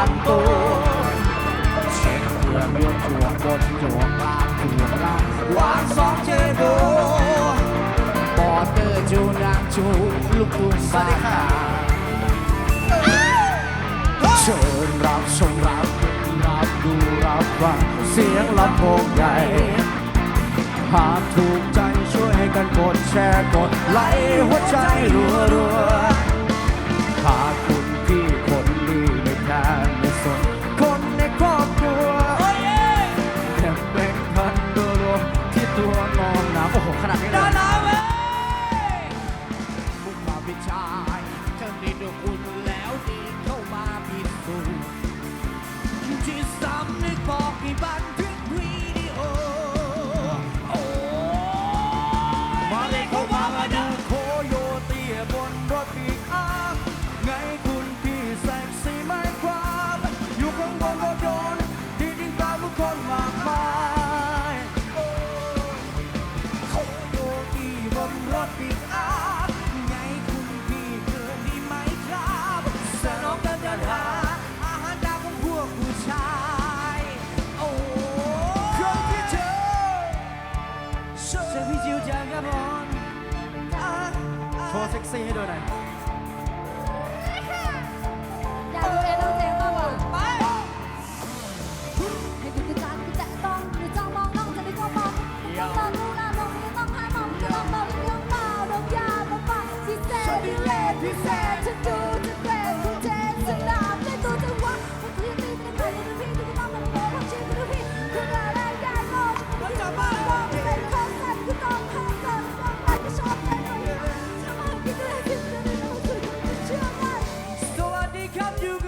ามตัวเช็คเพื่อเมื่อจัวบนจัวกลางจัวล่างวางสองเจโดบอเตอร์จูนางจูลูกตุ้งสาขาเชิญรับชมรับรับดูรับฟังเสียงลำโพงใหญ่หากถูกใจช่วยให้กันกดแชร์กดไลค์หัวใจรัวรัว I'm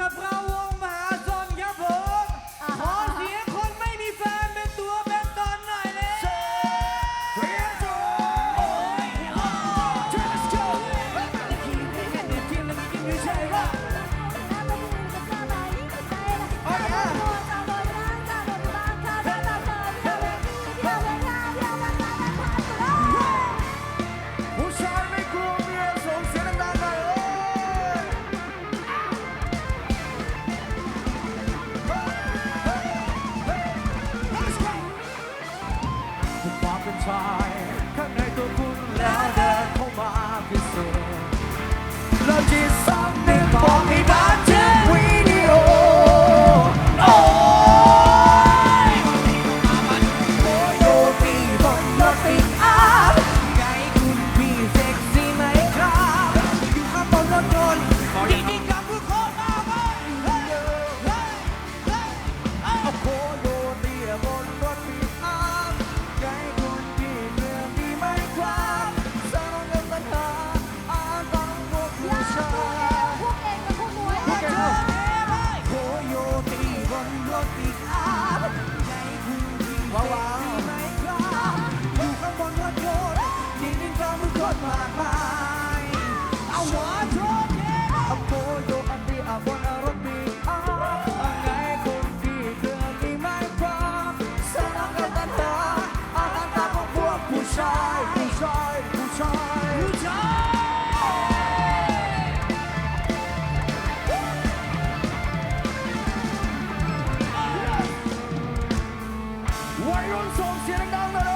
un เสียงดังๆเลย